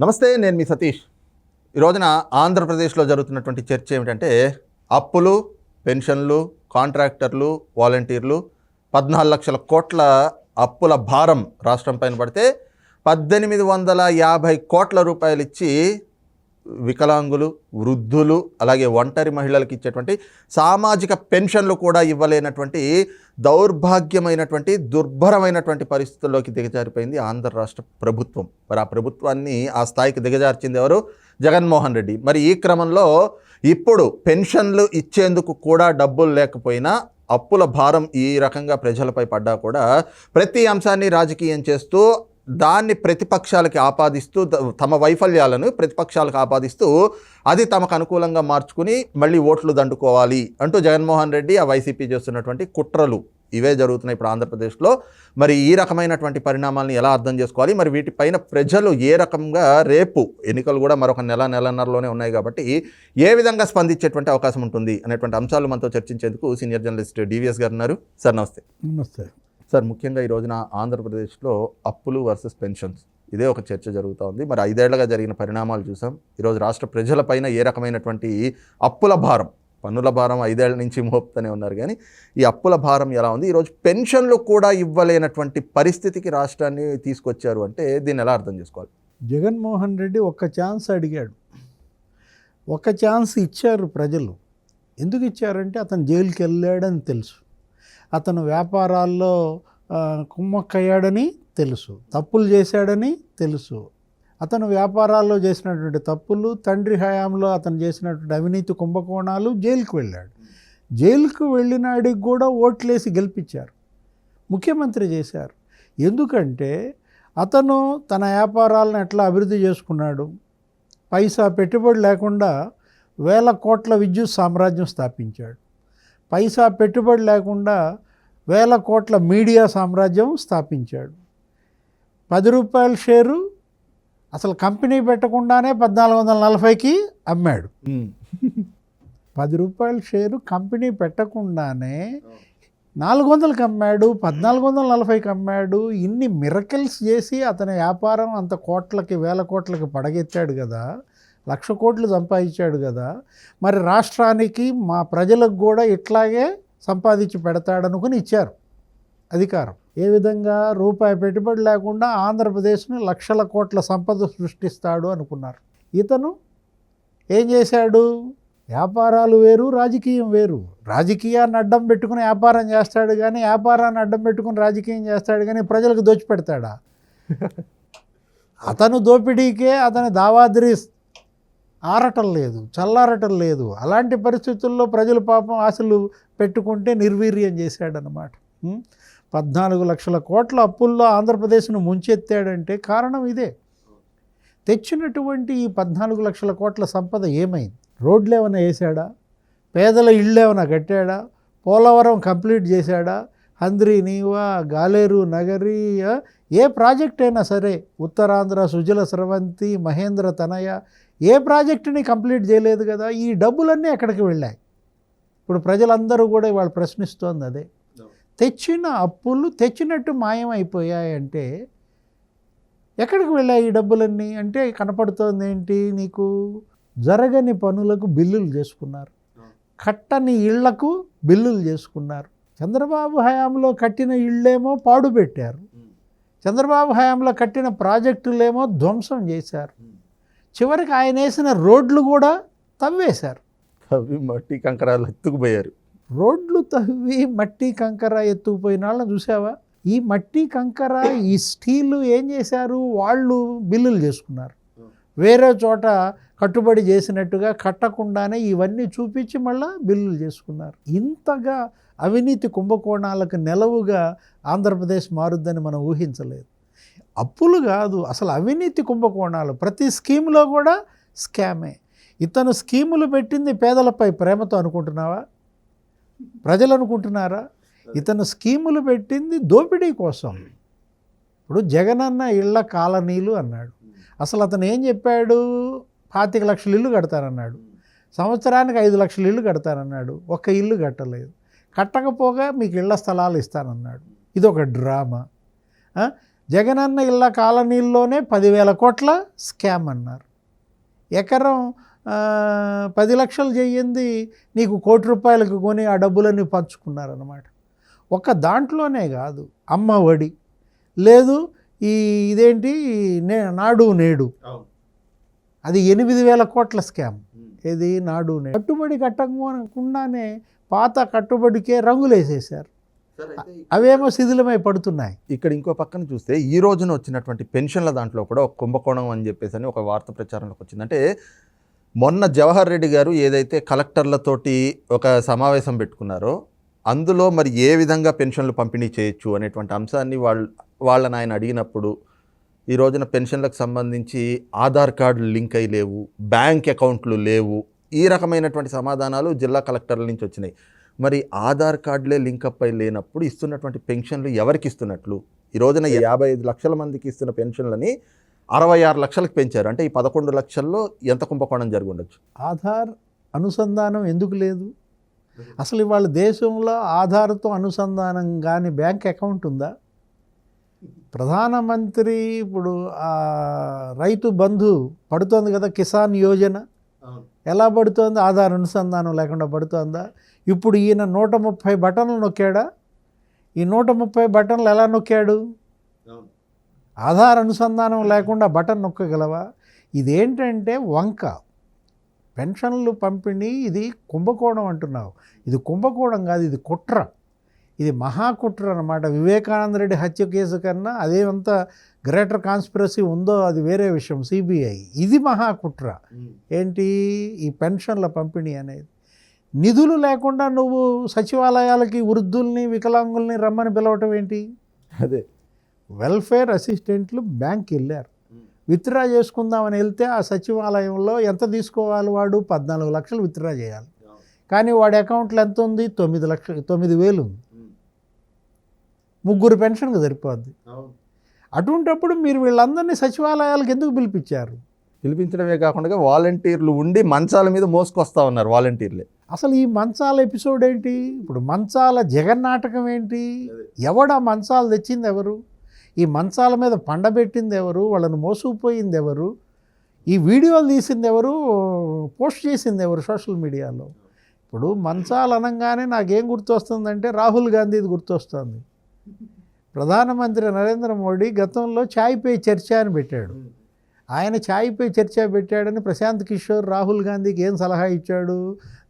నమస్తే నేను మీ సతీష్. ఈ రోజున ఆంధ్రప్రదేశ్లో జరుగుతున్నటువంటి చర్చ ఏమిటంటే అప్పులు పెన్షన్లు కాంట్రాక్టర్లు వాలంటీర్లు పద్నాలుగు లక్షల కోట్ల అప్పుల భారం రాష్ట్రం పైన పడితే పద్దెనిమిది వందల యాభై కోట్ల రూపాయలు ఇచ్చి వికలాంగులు వృద్ధులు అలాగే ఒంటరి మహిళలకు ఇచ్చేటువంటి సామాజిక పెన్షన్లు కూడా ఇవ్వలేనటువంటి దౌర్భాగ్యమైనటువంటి దుర్భరమైనటువంటి పరిస్థితుల్లోకి దిగజారిపోయింది ఆంధ్ర రాష్ట్ర ప్రభుత్వం. మరి ఆ ప్రభుత్వాన్ని ఆ స్థాయికి దిగజార్చింది ఎవరు? జగన్మోహన్ రెడ్డి. మరి ఈ క్రమంలో ఇప్పుడు పెన్షన్లు ఇచ్చేందుకు కూడా డబ్బులు లేకపోయినా అప్పుల భారం ఈ రకంగా ప్రజలపై పడ్డా కూడా ప్రతి అంశాన్ని రాజకీయం చేస్తూ దాన్ని ప్రతిపక్షాలకి ఆపాదిస్తూ తమ వైఫల్యాలను ప్రతిపక్షాలకు ఆపాదిస్తూ అది తమకు అనుకూలంగా మార్చుకుని మళ్ళీ ఓట్లు దండుకోవాలి అంటూ జగన్మోహన్ రెడ్డి ఆ వైసీపీ చేస్తున్నటువంటి కుట్రలు ఇవే జరుగుతున్నాయి ఇప్పుడు ఆంధ్రప్రదేశ్లో. మరి ఈ రకమైనటువంటి పరిణామాలను ఎలా అర్థం చేసుకోవాలి? మరి వీటిపైన ప్రజలు ఏ రకంగా రేపు ఎన్నికలు కూడా మరొక నెల నెలన్నరలోనే ఉన్నాయి కాబట్టి ఏ విధంగా స్పందించేటువంటి అవకాశం ఉంటుంది అనేటువంటి అంశాలు మనతో చర్చించేందుకు సీనియర్ జర్నలిస్ట్ డివిఎస్ గారు ఉన్నారు. సార్ నమస్తే. నమస్తే. సార్ ముఖ్యంగా ఈ రోజున ఆంధ్రప్రదేశ్లో అప్పులు వర్సెస్ పెన్షన్స్. ఇదే ఒక చర్చ జరుగుతూ ఉంది. మరి ఐదేళ్ళుగా జరిగిన పరిణామాలు చూసాం. ఈరోజు రాష్ట్ర ప్రజలపైన ఏ రకమైనటువంటి అప్పుల భారం పన్నుల భారం ఐదేళ్ళ నుంచి మోపుతూనే ఉన్నారు. కానీ ఈ అప్పుల భారం ఎలా ఉంది? ఈరోజు పెన్షన్లు కూడా ఇవ్వలేనటువంటి పరిస్థితికి రాష్ట్రాన్ని తీసుకొచ్చారు అంటే దీన్ని ఎలా అర్థం చేసుకోవాలి? జగన్మోహన్ రెడ్డి ఒక్క ఛాన్స్ అడిగాడు. ఒక ఛాన్స్ ఇచ్చారు ప్రజలు. ఎందుకు ఇచ్చారంటే అతను జైలుకి వెళ్ళాడని తెలుసు. అతను వ్యాపారాల్లో కుమ్మక్కయ్యాడని తెలుసు. తప్పులు చేశాడని తెలుసు. అతను వ్యాపారాల్లో చేసినటువంటి తప్పులు తండ్రి హయాంలో అతను చేసినటువంటి అవినీతి కుంభకోణాలు జైలుకు వెళ్ళాడు. జైలుకు వెళ్ళినాడికి కూడా ఓట్లేసి గెలిపించారు. ముఖ్యమంత్రి చేశారు. ఎందుకంటే అతను తన వ్యాపారాలను ఎట్లా అభివృద్ధి చేసుకున్నాడు? పైసా పెట్టుబడి లేకుండా వేల కోట్ల విద్యుత్ సామ్రాజ్యం స్థాపించాడు. పైసా పెట్టుబడి లేకుండా వేల కోట్ల మీడియా సామ్రాజ్యం స్థాపించాడు. పది రూపాయల షేరు అసలు కంపెనీ పెట్టకుండానే పద్నాలుగు వందల నలభైకి అమ్మాడు. పది రూపాయల షేరు కంపెనీ పెట్టకుండానే నాలుగు వందలకి అమ్మాడు పద్నాలుగు వందల నలభైకి అమ్మాడు. ఇన్ని మిరకల్స్ చేసి అతని వ్యాపారం అంత కోట్లకి వేల కోట్లకి పడగెత్తాడు కదా. లక్ష కోట్లు సంపాదించాడు కదా. మరి రాష్ట్రానికి మా ప్రజలకు కూడా ఇట్లాగే సంపాదించి పెడతాడనుకుని ఇచ్చారు అధికారం. ఏ విధంగా? రూపాయి పెట్టుబడి లేకుండా ఆంధ్రప్రదేశ్ని లక్షల కోట్ల సంపద సృష్టిస్తాడు అనుకున్నారు. ఇతను ఏం చేశాడు? వ్యాపారాలు వేరు రాజకీయం వేరు. రాజకీయాన్ని అడ్డం పెట్టుకుని వ్యాపారం చేస్తాడు కానీ వ్యాపారాన్ని అడ్డం పెట్టుకుని రాజకీయం చేస్తాడు కానీ ప్రజలకు దోచిపెడతాడా? అతను దోపిడీకే అతని దావాద్రి ఆరటం లేదు చల్లారటం లేదు. అలాంటి పరిస్థితుల్లో ప్రజలు పాపం ఆశలు పెట్టుకుంటే నిర్వీర్యం చేశాడనమాట పద్నాలుగు లక్షల కోట్ల అప్పుల్లో ఆంధ్రప్రదేశ్ను ముంచెత్తాడంటే కారణం ఇదే. తెచ్చినటువంటి ఈ పద్నాలుగు లక్షల కోట్ల సంపద ఏమైంది? రోడ్లు ఏమైనా వేసాడా పేదల ఇళ్ళు ఏమైనా కట్టాడా? పోలవరం కంప్లీట్ చేశాడా? హంద్రి నీవా గాలేరు నగరి ఆ, ఏ ప్రాజెక్ట్ అయినా సరే ఉత్తరాంధ్ర సుజల స్రవంతి మహేంద్ర తనయ ఏ ప్రాజెక్టుని కంప్లీట్ చేయలేదు కదా ఈ డబ్బులన్నీ ఎక్కడికి వెళ్ళాయి? ఇప్పుడు ప్రజలందరూ కూడా ఇవాళ ప్రశ్నిస్తోంది అదే. తెచ్చిన అప్పులు తెచ్చినట్టు మాయమైపోయాయంటే ఎక్కడికి వెళ్ళాయి ఈ డబ్బులన్నీ? అంటే కనపడుతోంది ఏంటి నీకు? జరగని పనులకు బిల్లులు చేసుకున్నారు. కట్టని ఇళ్ళకు బిల్లులు చేసుకున్నారు. చంద్రబాబు హయాంలో కట్టిన ఇళ్ళేమో పాడు పెట్టారు చంద్రబాబు హయాంలో కట్టిన ప్రాజెక్టులేమో ధ్వంసం చేశారు. చివరికి ఆయన వేసిన రోడ్లు కూడా తవ్వేశారు. అవి మట్టి కంకరాలు ఎత్తుకుపోయారు. రోడ్లు తవ్వి మట్టి కంకర ఎత్తుకుపోయిన వాళ్ళని చూసావా? ఈ మట్టి కంకర ఈ స్టీలు ఏం చేశారు? వాళ్ళు బిల్లులు చేసుకున్నారు. వేరే చోట కట్టుబడి చేసినట్టుగా కట్టకుండానే ఇవన్నీ చూపించి మళ్ళా బిల్లులు చేసుకున్నారు. ఇంతగా అవినీతి కుంభకోణాలకు నెలవుగా ఆంధ్రప్రదేశ్ మారుద్దని మనం ఊహించలేదు. అప్పులు కాదు అసలు అవినీతి కుంభకోణాలు ప్రతి స్కీమ్లో కూడా స్కామే. ఇతను స్కీములు పెట్టింది పేదలపై ప్రేమతో అనుకుంటున్నావా? ప్రజలు అనుకుంటున్నారా? ఇతను స్కీములు పెట్టింది దోపిడీ కోసం. ఇప్పుడు జగనన్న ఇళ్ళ కాలనీలు అన్నాడు. అసలు అతను ఏం చెప్పాడు? పాతిక లక్షల ఇల్లు కడతానన్నాడు సంవత్సరానికి ఐదు లక్షల ఇల్లు కడతానన్నాడు ఒక్క ఇల్లు కట్టలేదు. కట్టకపోగా మీకు ఇళ్ళ స్థలాలు ఇస్తానన్నాడు. ఇది ఒక డ్రామా జగనన్న ఇళ్ళ కాలనీల్లోనే పదివేల కోట్ల స్కామ్ అన్నారు. ఎకరం పది లక్షలు చెయ్యింది నీకు కోటి రూపాయలకు కొని ఆ డబ్బులన్నీ పంచుకున్నారన్నమాట. ఒక్క దాంట్లోనే కాదు అమ్మ ఒడి. లేదు ఈ ఇదేంటి నే నాడు నేడు. అది ఎనిమిది వేల కోట్ల స్కామ్. ఇది నాడు కట్టుబడి కట్టకుండానే పాత కట్టుబడికే రంగులు వేసేసారు అవేమో శిథిలమై పడుతున్నాయి. ఇక్కడ ఇంకో పక్కన చూస్తే ఈ రోజున వచ్చినటువంటి పెన్షన్ల దాంట్లో కూడా ఒక కుంభకోణం అని చెప్పేసి అని ఒక వార్త ప్రచారంలోకి వచ్చింది. అంటే మొన్న జవహర్ రెడ్డి గారు ఏదైతే కలెక్టర్లతోటి ఒక సమావేశం పెట్టుకున్నారో అందులో మరి ఏ విధంగా పెన్షన్లు పంపిణీ చేయొచ్చు అనేటువంటి అంశాన్ని వాళ్ళ వాళ్ళని ఆయన అడిగినప్పుడు ఈ రోజున పెన్షన్లకు సంబంధించి ఆధార్ కార్డులు లింక్ అయి లేవు బ్యాంక్ అకౌంట్లు లేవు. ఈ రకమైనటువంటి సమాధానాలు జిల్లా కలెక్టర్ల నుంచి వచ్చినాయి. మరి ఆధార్ కార్డులే లింకప్ అయి లేనప్పుడు ఇస్తున్నటువంటి పెన్షన్లు ఎవరికి ఇస్తున్నట్లు? ఈ రోజున యాభై ఐదు లక్షల మందికి ఇస్తున్న పెన్షన్లని అరవై ఆరు లక్షలకు పెంచారు. అంటే ఈ పదకొండు లక్షల్లో ఎంత కుంభకోణం జరిగి ఉండొచ్చు? ఆధార్ అనుసంధానం ఎందుకు లేదు? అసలు ఇవాళ దేశంలో ఆధార్తో అనుసంధానం కానీ బ్యాంక్ అకౌంట్ ఉందా? ప్రధానమంత్రి ఇప్పుడు ఆ రైతు బంధు పడుతోంది కదా కిసాన్ యోజన. ఎలా పడుతోంది? ఆధార్ అనుసంధానం లేకుండా పడుతోందా? ఇప్పుడు ఈయన నూట ముప్పై బటన్లు నొక్కాడా? ఈ నూట ముప్పై బటన్లు ఎలా నొక్కాడు? ఆధార్ అనుసంధానం లేకుండా బటన్ నొక్కగలవా? ఇదేంటంటే వంక. పెన్షన్లు పంపిణీ ఇది కుంభకోణం అంటున్నావు. ఇది కుంభకోణం కాదు ఇది కుట్ర. ఇది మహాకుట్ర అనమాట వివేకానంద రెడ్డి హత్య కేసు కన్నా అదేమంత గ్రేటర్ కాన్స్పిరసీ ఉందో అది వేరే విషయం సిబిఐ. ఇది మహాకుట్ర ఏంటి? ఈ పెన్షన్ల పంపిణీ అనేది. నిధులు లేకుండా నువ్వు సచివాలయాలకి వృద్ధుల్ని వికలాంగుల్ని రమ్మని పిలవటం ఏంటి? అదే. వెల్ఫేర్ అసిస్టెంట్లు బ్యాంక్ వెళ్ళారు. విత్డ్రా చేసుకుందామని వెళ్తే ఆ సచివాలయంలో ఎంత తీసుకోవాలి వాడు? పద్నాలుగు లక్షలు విత్డ్రా చేయాలి. కానీ వాడి అకౌంట్లో ఎంత ఉంది? తొమ్మిది లక్షలు తొమ్మిది వేలు ఉంది. ముగ్గురు పెన్షన్కి సరిపోద్ది. అటువంటప్పుడు మీరు వీళ్ళందరినీ సచివాలయాలకు ఎందుకు పిలిపించారు? పిలిపించడమే కాకుండా వాలంటీర్లు ఉండి మంచాల మీద మోసుకొస్తా ఉన్నారు వాలంటీర్లే. అసలు ఈ మంచాల ఎపిసోడ్ ఏంటి? ఇప్పుడు మంచాల జగన్ నాటకం ఏంటి ఎవడా మంచాలు తెచ్చింది ఎవరు? ఈ మంచాల మీద పండబెట్టింది ఎవరు? వాళ్ళని మోసుకుపోయింది ఎవరు? ఈ వీడియోలు తీసింది ఎవరు? పోస్ట్ చేసింది ఎవరు సోషల్ మీడియాలో? ఇప్పుడు మంచాలు అనగానే నాకేం గుర్తొస్తుందంటే రాహుల్ గాంధీది గుర్తొస్తుంది. ప్రధానమంత్రి నరేంద్ర మోడీ గతంలో ఛాయ్ పే చర్చ అని పెట్టాడు. ఆయన ఛాయ్ పే చర్చ పెట్టాడని ప్రశాంత్ కిషోర్ రాహుల్ గాంధీకి ఏం సలహా ఇచ్చాడు?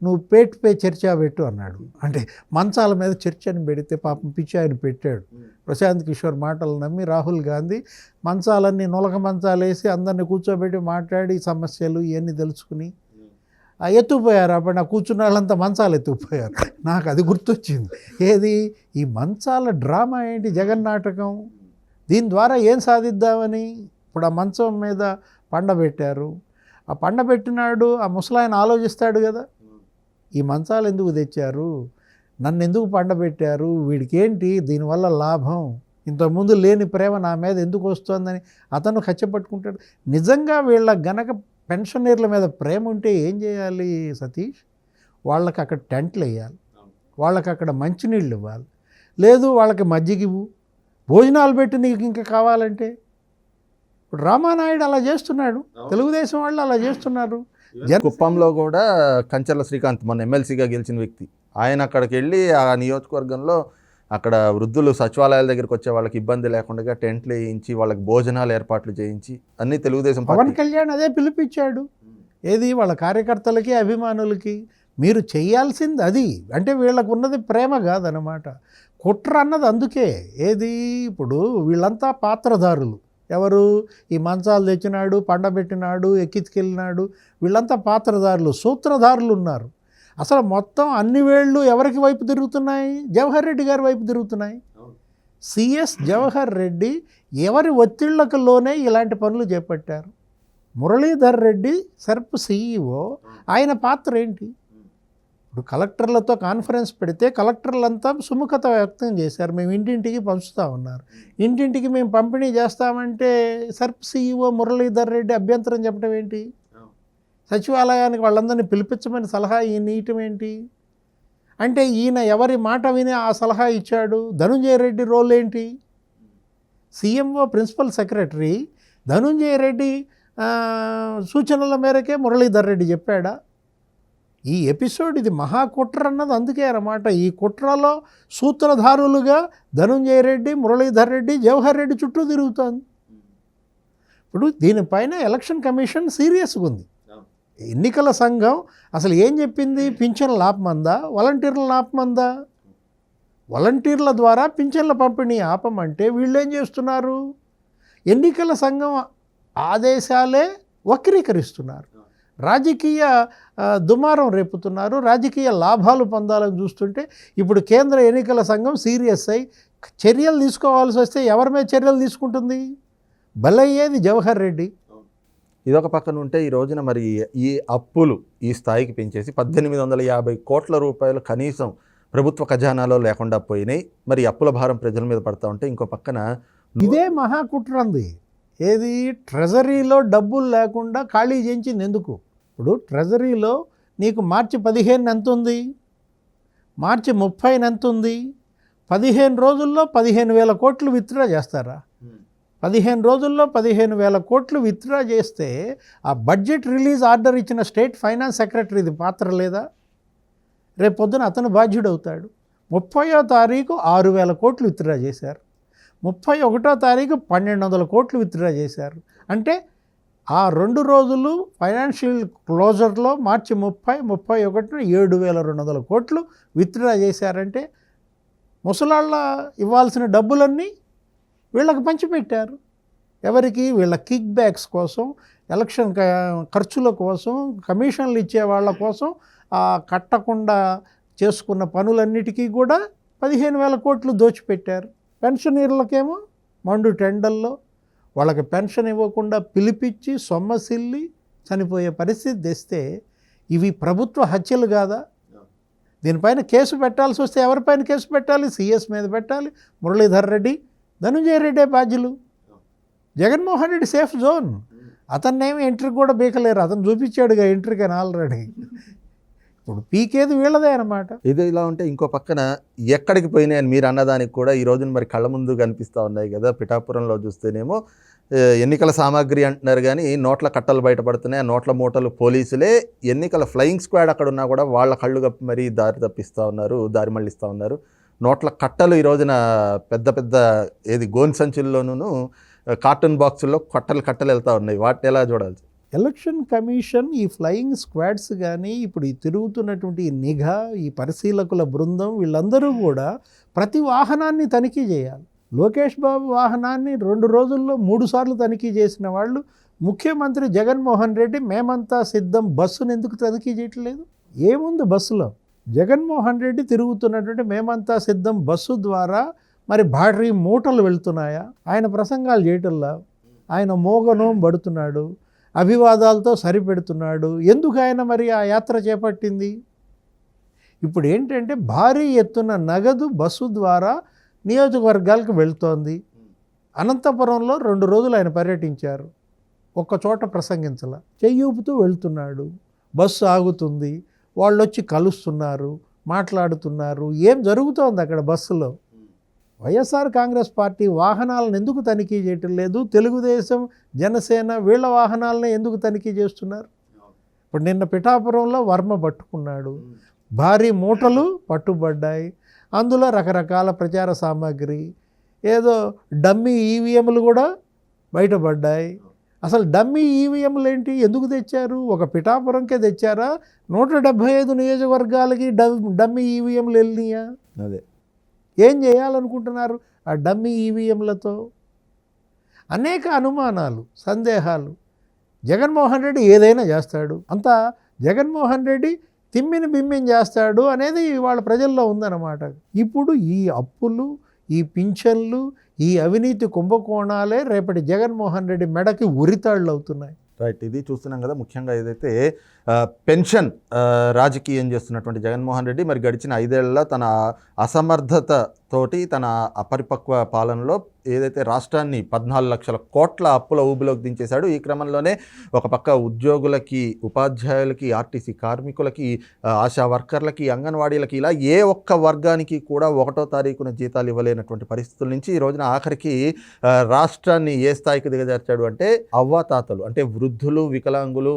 నువ్వు పేట్ పే చర్చ పెట్టు అన్నాడు. అంటే మంచాల మీద చర్చని పెడితే పాపం పిచ్చి ఆయన పెట్టాడు. ప్రశాంత్ కిషోర్ మాటలు నమ్మి రాహుల్ గాంధీ మంచాలన్నీ నులక మంచాలు వేసి అందరిని కూర్చోబెట్టి మాట్లాడి సమస్యలు ఇవన్నీ తెలుసుకుని ఆ ఎత్తుపోయారు అప్పుడు నా కూర్చున్న వాళ్ళంతా మంచాలు ఎత్తుకుపోయారు. నాకు అది గుర్తొచ్చింది. ఏది? ఈ మంచాల డ్రామా ఏంటి? జగన్ నాటకం. దీని ద్వారా ఏం సాధిద్దామని? ఇప్పుడు ఆ మంచం మీద పండబెట్టారు ఆ పండబెట్టినాడు ఆ ముసలాయన ఆలోచిస్తాడు కదా. ఈ మంచాలు ఎందుకు తెచ్చారు? నన్ను ఎందుకు పండబెట్టారు వీడికేంటి? దీనివల్ల లాభం. ఇంతకుముందు లేని ప్రేమ నా మీద ఎందుకు వస్తుందని అతను కచ్చపట్టుకుంటాడు నిజంగా వీళ్ళ గనక పెన్షనర్ల మీద ప్రేమ ఉంటే ఏం చేయాలి సతీష్? వాళ్ళకి అక్కడ టెంట్లు వేయాలి. వాళ్ళకి అక్కడ మంచినీళ్ళు ఇవ్వాలి. లేదు వాళ్ళకి మజ్జిగ ఇవ్వు. భోజనాలు పెట్టి నీకు ఇంకా కావాలంటే. ఇప్పుడు రామానాయుడు అలా చేస్తున్నాడు. తెలుగుదేశం వాళ్ళు అలా చేస్తున్నారు. జన కుప్పంలో కూడా కంచర్ల శ్రీకాంత్ మన ఎమ్మెల్సీగా గెలిచిన వ్యక్తి. ఆయన అక్కడికి వెళ్ళి ఆ నియోజకవర్గంలో అక్కడ వృద్ధులు సచివాలయాల దగ్గరికి వచ్చే వాళ్ళకి ఇబ్బంది లేకుండా టెంట్లు వేయించి వాళ్ళకి భోజనాలు ఏర్పాట్లు చేయించి అన్ని తెలుగుదేశం పవన్ కళ్యాణ్ అదే పిలిపించాడు ఏది? వాళ్ళ కార్యకర్తలకి అభిమానులకి మీరు చేయాల్సింది అది. అంటే వీళ్ళకు ఉన్నది ప్రేమ కాదనమాట కుట్ర అన్నది అందుకే. ఏది? ఇప్పుడు వీళ్ళంతా పాత్రధారులు. ఎవరు? ఈ మంచాలు తెచ్చినాడు పండబెట్టినాడు ఎక్కించుకెళ్ళినాడు. వీళ్ళంతా పాత్రధారులు సూత్రధారులు ఉన్నారు. అసలు మొత్తం అన్ని వేళ్ళు ఎవరికి వైపు తిరుగుతున్నాయి? జవహర్ రెడ్డి గారి వైపు తిరుగుతున్నాయి. సిఎస్ జవహర్ రెడ్డి ఎవరి ఒత్తిళ్ళకు లోనే ఇలాంటి పనులు చేపట్టారు. మురళీధర్ రెడ్డి సర్ప్ సిఇఓ ఆయన పాత్ర ఏంటి? ఇప్పుడు కలెక్టర్లతో కాన్ఫరెన్స్ పెడితే కలెక్టర్లంతా సుముఖత వ్యక్తం చేశారు. మేము ఇంటింటికి పంచుతా ఉన్నారు. ఇంటింటికి మేము పంపిణీ చేస్తామంటే సర్ప్ సిఇఓ మురళీధర్ రెడ్డి అభ్యంతరం చెప్పడం ఏంటి? సచివాలయానికి వాళ్ళందరినీ పిలిపించమని సలహా ఈయన ఇయటం ఏంటి? అంటే ఈయన ఎవరి మాట విని ఆ సలహా ఇచ్చాడు? ధనుంజయ రెడ్డి రోల్ ఏంటి? CMO principal secretary Dhanunjaya Reddy సూచనల మేరకే మురళీధర్ రెడ్డి చెప్పాడా? ఈ ఎపిసోడ్ ఇది మహాకుట్ర అన్నది అందుకే అన్నమాట. ఈ కుట్రలో సూత్రధారులుగా ధనుంజయ రెడ్డి మురళీధర్ రెడ్డి జవహర్ రెడ్డి చుట్టూ తిరుగుతోంది. ఇప్పుడు దీనిపైన ఎలక్షన్ కమిషన్ సీరియస్గా ఉంది. ఎన్నికల సంఘం అసలు ఏం చెప్పింది? పింఛన్ల ఆపమందా వాలంటీర్ల ఆపమందా వాలంటీర్ల ద్వారా పింఛన్ల పంపిణీ ఆపమంటే వీళ్ళు ఏం చేస్తున్నారు? ఎన్నికల సంఘం ఆదేశాలే వక్రీకరిస్తున్నారు. రాజకీయ దుమారం రేపుతున్నారు. రాజకీయ లాభాలు పొందాలని చూస్తుంటే ఇప్పుడు కేంద్ర ఎన్నికల సంఘం సీరియస్ అయి చర్యలు తీసుకోవాల్సి వస్తే ఎవరి మీద చర్యలు తీసుకుంటుంది? బలయ్యేది జవహర్ రెడ్డి. ఇదొక పక్కన ఉంటే ఈ రోజున మరి ఈ అప్పులు ఈ స్థాయికి పెంచేసి పద్దెనిమిది వందల యాభై కోట్ల రూపాయలు కనీసం ప్రభుత్వ ఖజానాలో లేకుండా పోయినాయి. మరి అప్పుల భారం ప్రజల మీద పడతా ఉంటే ఇంకో పక్కన ఇదే మహాకుట్రంది. ఏది? ట్రెజరీలో డబ్బులు లేకుండా ఖాళీ చేయించింది ఎందుకు? ఇప్పుడు ట్రెజరీలో నీకు మార్చి పదిహేను ఎంత ఉంది మార్చి ముప్పైన ఎంత ఉంది పదిహేను రోజుల్లో పదిహేను వేల కోట్లు విత్డ్రా చేస్తారా? పదిహేను రోజుల్లో పదిహేను వేల కోట్లు విత్డ్రా చేస్తే ఆ బడ్జెట్ రిలీజ్ ఆర్డర్ ఇచ్చిన స్టేట్ ఫైనాన్స్ సెక్రటరీది పాత్ర లేదా? రేపు పొద్దున అతను బాధ్యుడవుతాడు. ముప్పయో తారీఖు ఆరు వేల కోట్లు విత్డ్రా చేశారు. ముప్పై ఒకటో తారీఖు పన్నెండు వందల కోట్లు విత్డ్రా చేశారు. అంటే ఆ రెండు రోజులు ఫైనాన్షియల్ క్లోజర్లో మార్చి ముప్పై ముప్పై ఒకటిన ఏడు వేల రెండు వందల కోట్లు విత్డ్రా చేశారంటే ముసలాళ్ళ ఇవ్వాల్సిన డబ్బులన్నీ వీళ్ళకి పంచిపెట్టారు. ఎవరికి? వీళ్ళ కిక్ బ్యాక్స్ కోసం ఎలక్షన్ ఖర్చుల కోసం కమిషన్లు ఇచ్చే వాళ్ళ కోసం కట్టకుండా చేసుకున్న పనులన్నిటికీ కూడా పదిహేను వేల కోట్లు దోచిపెట్టారు. పెన్షనీర్లకేమో మండు టెండల్లో వాళ్ళకి పెన్షన్ ఇవ్వకుండా పిలిపించి సొమ్మసిల్లి చనిపోయే పరిస్థితి తెస్తే ఇవి ప్రభుత్వ హత్యలు కాదా? దీనిపైన కేసు పెట్టాల్సి వస్తే ఎవరిపైన కేసు పెట్టాలి? సిఎస్ మీద పెట్టాలి? మురళీధర్ రెడ్డి ధనుంజయ రెడ్డే బాధ్యులు. Jaganmohan Reddy safe zone. అతన్నేమి entry కూడా బీకలేరు. అతను చూపించాడుగా ఎంట్రీకి అని ఆల్రెడీ. ఇప్పుడు పీకేది వీళ్ళదే అనమాట ఇది ఇలా ఉంటే ఇంకో పక్కన ఎక్కడికి పోయినాయని మీరు అన్నదానికి కూడా ఈ రోజున మరి కళ్ళ ముందు కనిపిస్తూ ఉన్నాయి కదా. పిఠాపురంలో చూస్తేనేమో ఎన్నికల సామాగ్రి అంటున్నారు కానీ నోట్ల కట్టలు బయటపడుతున్నాయి. ఆ నోట్ల మూటలు పోలీసులే. ఎన్నికల ఫ్లయింగ్ స్క్వాడ్ అక్కడ ఉన్నా కూడా వాళ్ళ కళ్ళు కప్పి మరీ దారి తప్పిస్తూ ఉన్నారు దారి మళ్ళిస్తూ ఉన్నారు. నోట్ల కట్టలు ఈ రోజున పెద్ద పెద్ద ఏది గోన్ సంచుల్లోనూ కార్టూన్ బాక్సుల్లో కట్టలు కట్టలు వెళ్తూ ఉన్నాయి. వాటిని ఎలా చూడాలి ఎలక్షన్ కమిషన్ ఈ ఫ్లయింగ్ స్క్వాడ్స్ కానీ ఇప్పుడు ఈ తిరుగుతున్నటువంటి ఈ నిఘా ఈ పరిశీలకుల బృందం వీళ్ళందరూ కూడా ప్రతి వాహనాన్ని తనిఖీ చేయాలి. లోకేష్ బాబు వాహనాన్ని రెండు రోజుల్లో మూడు సార్లు తనిఖీ చేసిన వాళ్ళు ముఖ్యమంత్రి జగన్మోహన్ రెడ్డి మేమంతా సిద్ధం బస్సును ఎందుకు తనిఖీ చేయట్లేదు? ఏముంది బస్సులో? జగన్మోహన్ రెడ్డి తిరుగుతున్నటువంటి మేమంతా సిద్ధం బస్సు ద్వారా మరి భారీ మూటలు వెళ్తున్నాయా? ఆయన ప్రసంగాలు చేయటంలా? ఆయన మోగనోం పడుతున్నాడు అభివాదాలతో సరిపెడుతున్నాడు. ఎందుకు ఆయన మరి ఆ యాత్ర చేపట్టింది? ఇప్పుడు ఏంటంటే భారీ ఎత్తున నగదు బస్సు ద్వారా నియోజకవర్గాలకు వెళ్తోంది. అనంతపురంలో రెండు రోజులు ఆయన పర్యటించారు. ఒక్క చోట ప్రసంగించాల. చెయ్యూపుతూ వెళ్తున్నాడు. బస్సు ఆగుతుంది. వాళ్ళు వచ్చి కలుస్తున్నారు మాట్లాడుతున్నారు. ఏం జరుగుతోంది అక్కడ బస్సులో? వైఎస్ఆర్ కాంగ్రెస్ పార్టీ వాహనాలను ఎందుకు తనిఖీ చేయటం లేదు? తెలుగుదేశం జనసేన వీళ్ళ వాహనాలను ఎందుకు తనిఖీ చేస్తున్నారు? ఇప్పుడు నిన్న పిఠాపురంలో వర్మ పట్టుకున్నాడు. భారీ మూటలు పట్టుబడ్డాయి. అందులో రకరకాల ప్రచార సామాగ్రి ఏదో డమ్మీ ఈవీఎంలు కూడా బయటపడ్డాయి. అసలు డమ్మీ ఈవీఎంలు ఏంటి? ఎందుకు తెచ్చారు? ఒక పిఠాపురంకే తెచ్చారా? నూట డెబ్భై ఐదు నియోజకవర్గాలకి డమ్ డమ్మీ ఈవీఎంలు వెళ్ళినాయా? అదే. ఏం చేయాలనుకుంటున్నారు ఆ డమ్మీ ఈవీఎంలతో? అనేక అనుమానాలు సందేహాలు. జగన్మోహన్ రెడ్డి ఏదైనా చేస్తాడు. అంతా జగన్మోహన్ రెడ్డి తిమ్మిని బిమ్మిని చేస్తాడు అనేది వాళ్ళ ప్రజల్లో ఉందన్నమాట. ఇప్పుడు ఈ అప్పులు ఈ పింఛన్లు ఈ అవినీతి కుంభకోణాలే రేపటి జగన్మోహన్ రెడ్డి మెడకి ఉరితాళ్ళు అవుతున్నాయి. రైట్ ఇది చూస్తున్నాం కదా ముఖ్యంగా ఏదైతే పెన్షన్ రాజకీయం చేస్తున్నటువంటి జగన్మోహన్ రెడ్డి మరి గడిచిన ఐదేళ్ళలో తన అసమర్థత తోటి తన అపరిపక్వ పాలనలో ఏదైతే రాష్ట్రాన్ని పద్నాలుగు లక్షల కోట్ల అప్పుల ఊబిలోకి దించేశాడు ఈ క్రమంలోనే ఒక పక్క ఉద్యోగులకి ఉపాధ్యాయులకి ఆర్టీసీ కార్మికులకి ఆశా వర్కర్లకి అంగన్వాడీలకి ఇలా ఏ ఒక్క వర్గానికి కూడా ఒకటో తారీఖున జీతాలు ఇవ్వలేనటువంటి పరిస్థితుల నుంచి ఈ రోజున ఆఖరికి రాష్ట్రాన్ని ఏ స్థాయికి దిగజార్చాడు అంటే అవ్వాతాతలు అంటే వృద్ధులు వికలాంగులు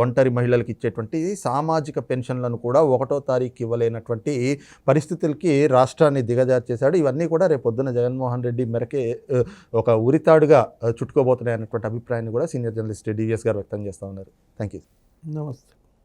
ఒంటరి మహిళలకు ఉద్యోగులకు ఇచ్చేటువంటి సామాజిక పెన్షన్లను కూడా ఒకటో తారీఖు ఇవ్వలేనటువంటి పరిస్థితులకి రాష్ట్రాన్ని దిగజార్చేశాడు. ఇవన్నీ కూడా రేపు పొద్దున జగన్మోహన్ రెడ్డి మేరకే ఒక ఉరితాడుగా చుట్టుకోబోతున్నాయి అన్నటువంటి అభిప్రాయాన్ని కూడా సీనియర్ జర్నలిస్ట్ డివిఎస్ గారు వ్యక్తం చేస్తూ ఉన్నారు. థ్యాంక్ యూ నమస్తే.